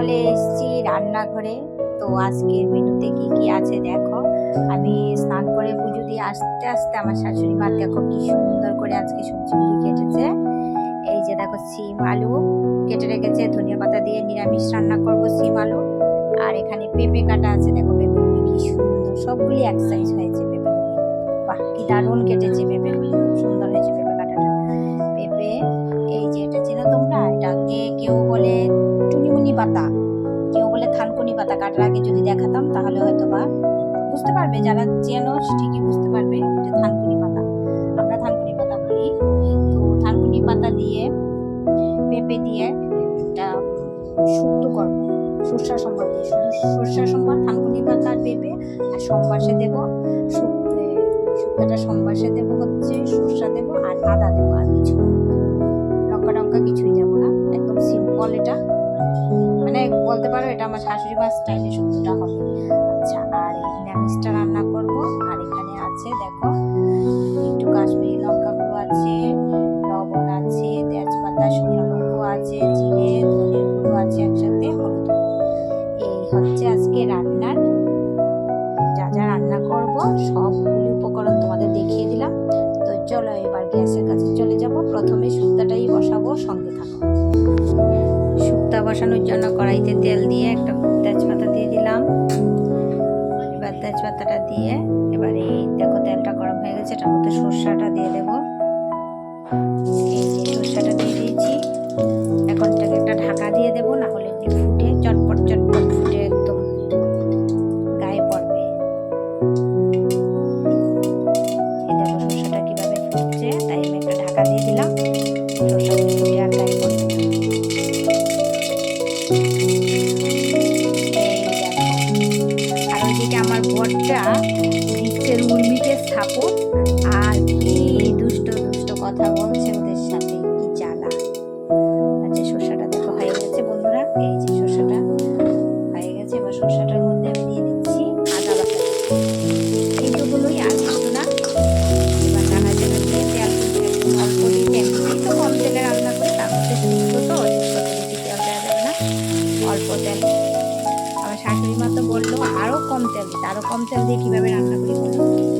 চলে এসেছি রান্নাঘরে। তো আজকের মেনুতে কি কি আছে দেখো। আমি স্নান করে পুজো দিয়ে আসতে আসতে আমার শাশুড়ি মা দেখো কি সুন্দর করে আজকে সবজিগুলি কেটেছে। এই যে দেখো সিম আলু কেটে রেখেছে, ধনিয়া পাতা দিয়ে নিরামিষ রান্না করব সিম আলু। আর এখানে পেঁপে কাটা আছে, দেখো পেঁপেগুলি কি সুন্দর। সবগুলি এক সাইজ হয়েছে পেঁপেগুলি। বাহ, কি দারুণ কেটেছে পেঁপেগুলি যারা চেনো ঠিকই বুঝতে পারবে এটা থানকুনি পাতা। আমরা থানকুনি পাতা বলি। তো থানকুনি পাতা দিয়ে পেঁপে দিয়ে একটা শুক্তো করব সরষা সম্বার দিয়ে। শুধু সরষা সম্বার, থানকুনি পাতা আর পেঁপে আর সম্বাসে দেব। শুক্তোটা সম্বাসে দেব হচ্ছে, সরষা দেব আর আদা দেবো আর কিছু লঙ্কা টঙ্কা কিছুই দেবো না। একদম সিম্পল এটা। মানে বলতে পারো এটা আমার শাশুড়ি মার স্টাইলে শুক্তোটা হবে। নিরামিষটা রান্না করব আর দিয়ে এবার এই দেখো তেলটা গরম হয়ে গেছে, এটার মধ্যে সর্ষাটা দিয়ে দেবো। এই যে সর্ষাটা দিয়ে দিয়েছি। এখন এটাকে একটা ঢাকা দিয়ে দেবো। বরটা দিচ্ছে উর্মিকে স্থাপন। আর কি দুষ্ট দুষ্ট কথা বলছে তেল দিতে। আরও কম তেল দিয়ে কীভাবে রান্না করি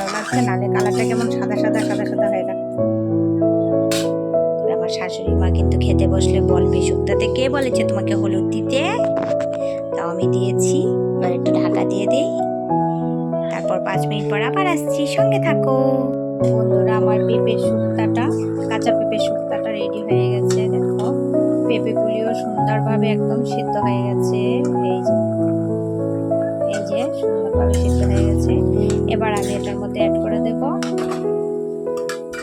ভালো লাগছে নালে কালারটা কেমন সাদা সাদা সাদা সাদা হয়ে গেল। আমার শাশুড়ি মা কিন্তু খেতে বসলে বলবে শুক্তাতে কে বলেছে তোমাকে হলুদ দিতে? তাও আমি দিয়েছি এবার একটু ঢাকা দিয়ে দিই। তারপর পাঁচ মিনিট পর আবার আসছি সঙ্গে থাকো। বন্ধুরা আমার পেঁপের শুক্তাটা কাঁচা পেঁপের শুক্তাটা রেডি হয়ে গেছে দেখো। পেঁপেগুলিও সুন্দরভাবে একদম সিদ্ধ হয়ে গেছে এই যে। এই যে সুন্দরভাবে সিদ্ধ হয়ে গেছে। এবার আমি এটার মধ্যে অ্যাড করে দেব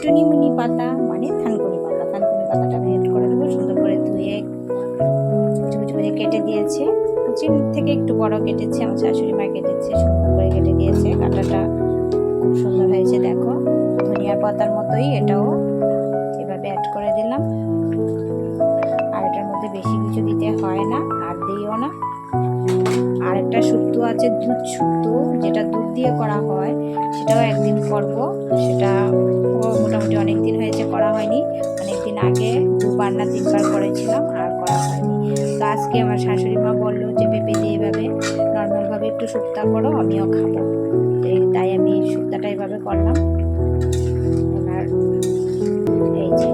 টুনিমুনি পাতা মানে থানকুনি পাতা। থানকুনি পাতাটা আমি অ্যাড করে দেবো, সুন্দর করে ধুয়ে কুচি কেটে দিয়েছে। কুচির থেকে একটু বড় কেটেছে, আমার শাশুড়ি মা কেটেছে, সুন্দর করে কেটে দিয়েছে। কাটাটা খুব সুন্দর হয়েছে, দেখো। ধনিয়ার পাতার মতোই এটাও এভাবে অ্যাড করে দিলাম। আর এটার মধ্যে বেশি কিছু দিতে হয় না, আর দিও না। আর একটা শুক্তো আছে দুধ শুক্তো, যেটা দুধ দিয়ে করা হয়, সেটাও একদিন করব। সেটা মোটামুটি অনেক দিন হয়েছে করা হয়নি। অনেক দিন আগে দুবার না তিনবার করেছিলাম, আর করা হয়নি। তো আজকে আমার শাশুড়ি মা বলল যে, পেঁপে দিয়ে এভাবে নর্মালভাবে একটু শুক্তা করো, আমিও খাব। তাই আমি শুক্তাটা এভাবে করলাম। এই যে,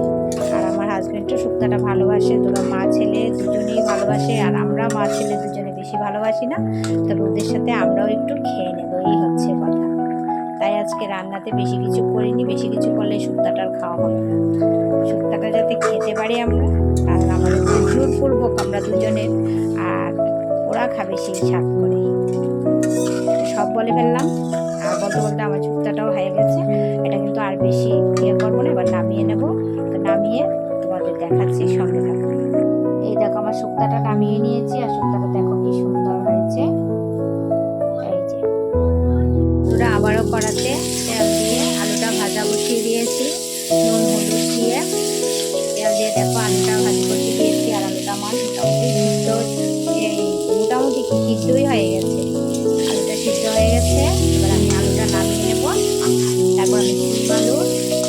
আর আমার হাজবেন্ডও শুক্তাটা ভালোবাসে তোরা মা ছেলে দুজনেই ভালোবাসে, আর আমরা মা ছেলে দুজনে বেশি ভালোবাসি না তবে ওদের সাথে আমরাও একটু খেয়ে নেব, এই হচ্ছে কথা। তাই আজকে রান্নাতে বেশি কিছু করিনি, বেশি কিছু করলে শুক্তাটা আর খাওয়া হবে না। শুক্তাটা যাতে খেতে পারি আমরা আর আমাদের যে জোরপূর্বক আমরা দুজনের, আর ওরা খাবে সেই স্বাদ করে। সব বলে ফেললাম, আর বলতে বলতে আমার শুক্তাটাও হয়ে গেছে। এটা কিন্তু আর বেশি ইয়ে করব না, এবার নামিয়ে নেব। তো নামিয়ে তোমাদের দেখাচ্ছি সঙ্গে থাকো। এই দেখো আমার শুক্তাটা নামিয়ে নিয়েছি, আর শুক্তাটা কড়াতে তেল দিয়ে আলুটা ভাজা বসিয়ে দিয়েছি, নুন, হলুদ দিয়ে। তেল দিয়ে দেখো আলুটা ভাজি বসিয়ে দিয়েছি আর আলুটা আমার মোটামুটি সিদ্ধ এই মোটামুটি কি সিদ্ধই হয়ে গেছে। আলুটা সিদ্ধ হয়ে গেছে। এবার আমি আলুটা নামিয়ে নেব। তারপর আমি সিম আলু,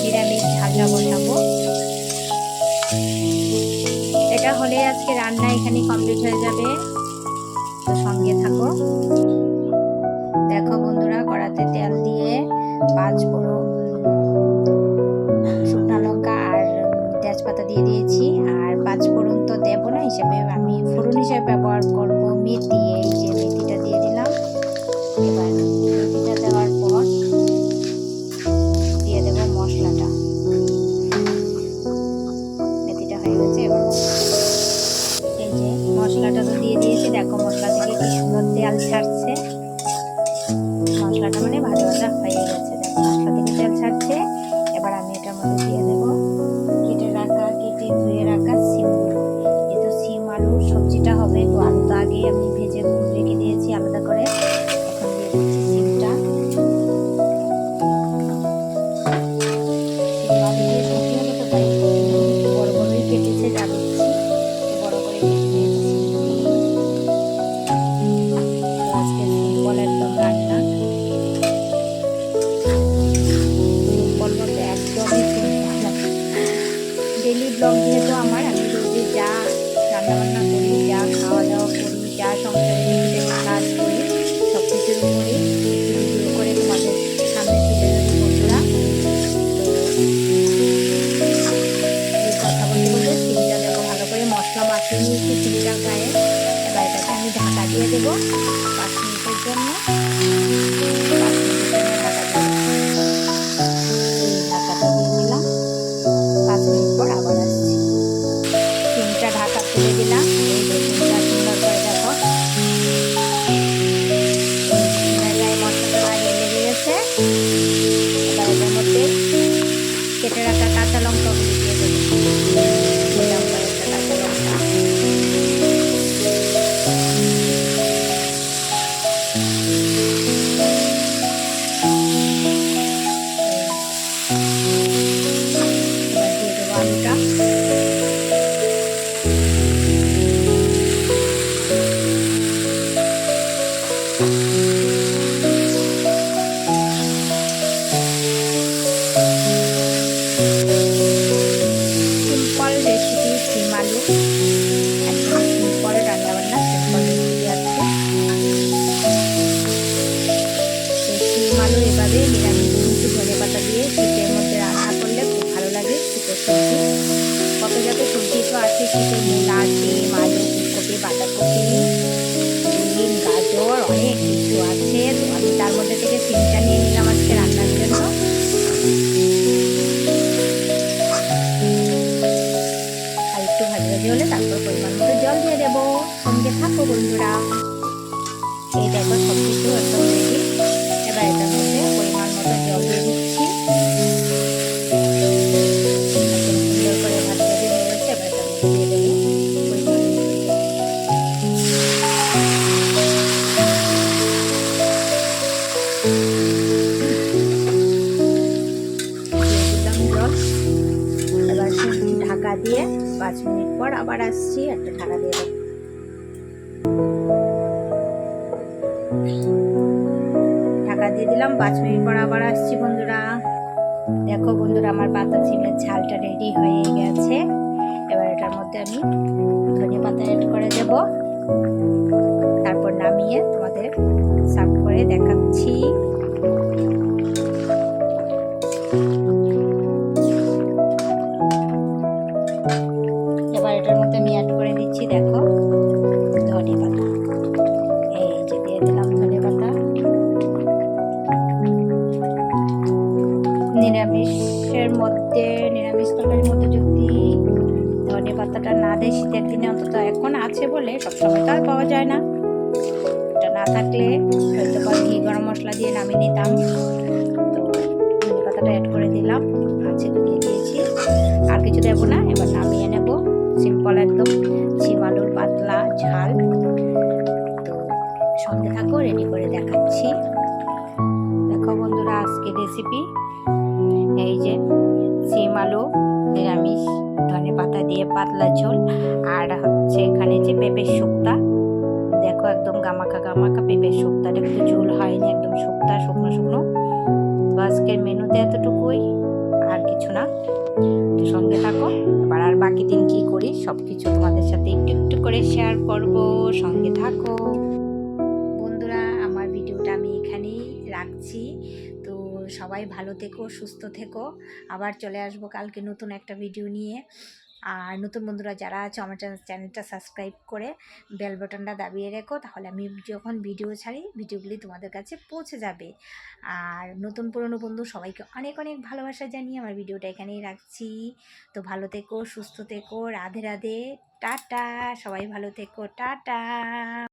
নিরামিষ ঝালটা বসাবো। এটা হলে আজকে রান্না এখানে কমপ্লিট হয়ে যাবে। সঙ্গে থাকো। দেখো বন্ধুরা, কড়াতে তেল দিয়ে পাঁচ ফোড়ন শুকনা লঙ্কা আর তেজপাতা দিয়ে দিয়েছি। আর পাঁচ ফোড়ন তো দেবো না হিসেবে আমি ফোড়ন হিসেবে ব্যবহার করব। মেথি ডেলি ব্লগ যেহেতু আমার, আমি রোজে যা রান্নাবান্না করি, যা খাওয়া দাওয়া করি, যা সংসারে কাজ করি সব কিছুর উপরে করে তোমাদের সামনে তুলে ধরি বন্ধুরা। কথা বলতে বলতে সিমটা দেখো ভালো করে মশলা মাখিয়ে নিয়েছি গায়ে। এবার এটাকে আমি ঢাকা দিয়ে দেবো পাঁচ মিনিটের জন্য। বাঁধাকপি গাজর অনেক কিছু আছে। তার মধ্যে থেকে সিমটা নিয়ে নিলাম। ঢাকা দিয়ে দিলাম, পাঁচ মিনিট পর আবার আসছি বন্ধুরা। দেখো বন্ধুরা, আমার পাতা সিমের ঝালটা রেডি হয়ে গেছে। এবার এটার মধ্যে আমি ধনে পাতা অ্যাড করে দেব। তারপর নামিয়ে তোমাদের সার্ভ করে দেখাচ্ছি। এবার এটার মধ্যে আমি অ্যাড করে দিচ্ছি, দেখো। দেয় শীতের দিনে অন্তত এখন আছে বলে সবসময় তো আর পাওয়া যায় না। এটা না থাকলে হয়তো বা ঘি, গরম মশলা দিয়ে নামিয়ে নিতাম। পেঁপের শুক্তা। দেখো একদম গামাকা গামাকা পেঁপের শুক্তাটা কিন্তু ঝোল হয়নি, একদম শুক্তা, শুকনো শুকনো। তো আজকের মেনুতে এতটুকুই, আর কিছু না। সঙ্গে থাকো, এবার আর বাকি দিন কি করি সব কিছু তোমাদের সাথে একটু একটু করে শেয়ার করব। সঙ্গে থাকো। বন্ধুরা, আমার ভিডিওটা আমি এখানেই রাখছি। তো সবাই ভালো থেকো, সুস্থ থেকো। আবার চলে আসব কালকে নতুন একটা ভিডিও নিয়ে। আর নতুন বন্ধুরা যারা আছে, আমার চ্যানেলটা সাবস্ক্রাইব করে বেল বাটনটা দাবিয়ে রেখো, তাহলে আমি যখন ভিডিও ছাড়ি, ভিডিওগুলি তোমাদের কাছে পৌঁছে যাবে। আর নতুন পুরনো বন্ধু সবাইকে অনেক অনেক ভালোবাসা জানিয়ে আমার ভিডিওটা এখানেই রাখছি। তো ভালো থেকো, সুস্থ থেকো, রাধে রাধে, টাটা, সবাই ভালো থেকো, টাটা।